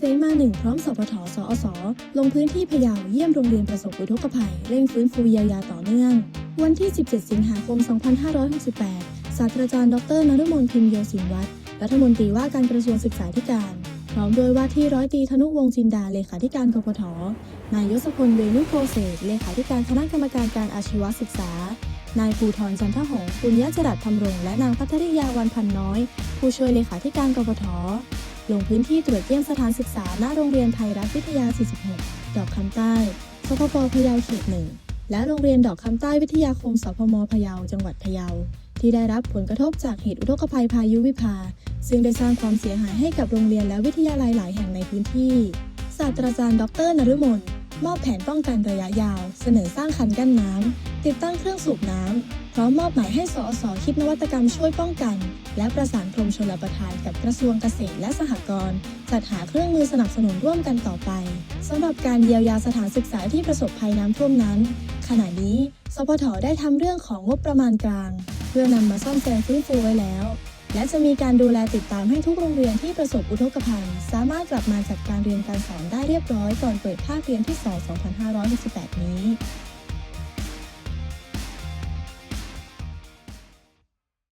เสมาหนึ่งพร้อมสพทสอสลงพื้นที่พะเยาเยี่ยมโรงเรียนประสบอุทกภัย เร่งฟื้นฟูเยียวยาต่อเนื่อง วันที่ 17 สิงหาคม 2568 ศาสตราจารย์ ดรนฤมลพิมโยสินวัตรรัฐมนตรีว่าการกระทรวงศึกษาธิการ พร้อมโดยว่าที่ร้อยตรีธนุวงศ์จินดาเลขาธิการกพทนายยศพลเวนุโพเศษเลขาธิการคณะกรรมการการอาชีวศึกษา นายภูธรจันทหงปุญญจรัตน์ธรรมรงค์และนางพัทริยาวันพันน้อย ผู้ช่วยเลขาธิการกพท ลงพื้นที่ตรวจเยี่ยมสถานศึกษาหน้าโรงเรียนไทยรัฐวิทยา 46 ดอกคำใต้ สพปพะเยาเขตหนึ่ง และโรงเรียนดอกคำใต้วิทยาคม สพมพะเยา จังหวัดพะเยา ที่ได้รับผลกระทบจากเหตุอุทกภัยพายุวิภา ซึ่งได้สร้างความเสียหายให้กับโรงเรียนและวิทยาลัยหลายแห่งในพื้นที่ ศาสตราจารย์ ดรนฤมลมอบแผนป้องกันระยะยาว เสนอสร้างคันกั้นน้ำติดตั้งเครื่องสูบน้ำพร้อมมอบหมายให้สอสคิดนวัตกรรมช่วยป้องกัน และประสานกรมชลประทานกับกระทรวงเกษตรและสหกรณ์จัดหาเครื่องมือสนับสนุนร่วมกันต่อไปสำหรับการเยียวยาสถานศึกษาที่ประสบภัยน้ำท่วมนั้น ขณะนี้สพทได้ทำเรื่องของงบประมาณกลาง เพื่อนำมาซ่อมแซมฟื้นฟูไว้แล้ว และจะมีการดูแลติดตามให้ทุกโรงเรียนที่ประสบอุทกภัย สามารถกลับมาจัดการเรียนการสอนได้เรียบร้อยก่อนเปิดภาคเรียนที่ 2 2568 นี้